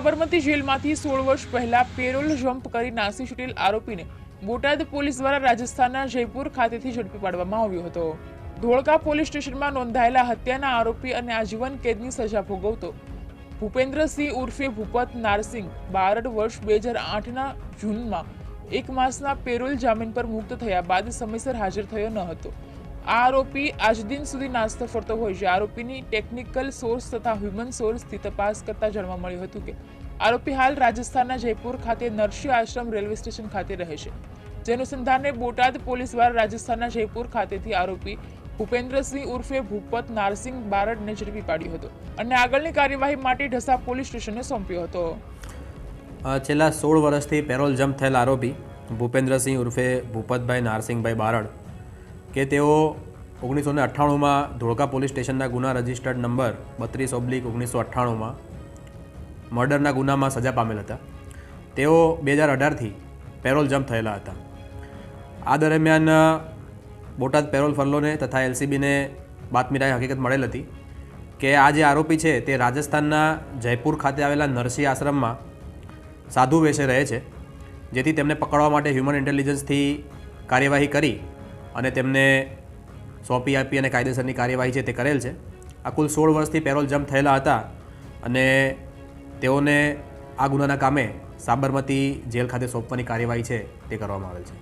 સાબરમતી જેલમાંથી સોળ વર્ષ પહેલા પેરોલ જમ્પ કરી નાસી છૂટેલ આરોપીને બોટાદ પોલીસ દ્વારા રાજસ્થાનના જયપુર ખાતેથી ઝડપી પાડવામાં આવ્યો હતો. ધોળકા પોલીસ સ્ટેશનમાં નોંધાયેલા હત્યાના આરોપી અને આજીવન કેદની સજા ભોગવતો ભૂપેન્દ્રસિંહ ઉર્ફે ભૂપત નારસિંહ બારડ વર્ષ બે હજાર આઠના જૂનમાં એક માસના પેરોલ જામીન પર મુક્ત થયા બાદ સમયસર હાજર થયો ન હતો. આ આરોપી આજ દિન સુધી નાસ્તો ફરતો હોય છે. આરોપીની ટેકનિકલ સોર્સ તથા હ્યુમન સોર્સથી તપાસ કરતા જાણવા મળ્યું હતું કે આરોપી હાલ રાજસ્થાનના જયપુર ખાતે નરસિંહ આશ્રમ રેલવે સ્ટેશન ખાતે રહે છે. જેનુસંધાને બોટાદ પોલીસ દ્વારા રાજસ્થાનના જયપુર ખાતેથી આરોપી ભૂપેન્દ્રસિંહ ઉર્ફે ભૂપત નારસિંહ બારડને ઝડપી પાડ્યો હતો અને આગળની કાર્યવાહી માટે ઢસા પોલીસ સ્ટેશને સોંપ્યો હતો. છેલ્લા સોળ વર્ષથી પેરોલ જમ્પ થયેલ આરોપી ભૂપેન્દ્રસિંહ ઉર્ફે ભૂપતભાઈ નારસિંહભાઈ બારડ કે તેઓ ઓગણીસો ને અઠ્ઠાણુંમાં ધોળકા પોલીસ સ્ટેશનના ગુના રજિસ્ટર્ડ નંબર બત્રીસ ઓબ્લિક ઓગણીસો અઠ્ઠાણુંમાં મર્ડરના ગુનામાં સજા પામેલ હતા. તેઓ બે હજાર અઢારથી પેરોલ જમ્પ થયેલા હતા. આ દરમિયાન બોટાદ પેરોલ ફરલોને તથા એલસીબીને બાતમીરાએ હકીકત મળેલ હતી કે આ જે આરોપી છે તે રાજસ્થાનના જયપુર ખાતે આવેલા નરસિંહ આશ્રમમાં સાધુ વેશે રહે છે, જેથી તેમને પકડવા માટે હ્યુમન ઇન્ટેલિજન્સથી કાર્યવાહી કરી અને તેમને સોંપી આપી અને કાયદેસરની કાર્યવાહી છે તે કરેલ છે. આ કુલ સોળ વર્ષથી પેરોલ જમ્પ થયેલા હતા અને તેઓને આ ગુનાના કામે સાબરમતી જેલ ખાતે સોંપવાની કાર્યવાહી છે તે કરવામાં આવેલ છે.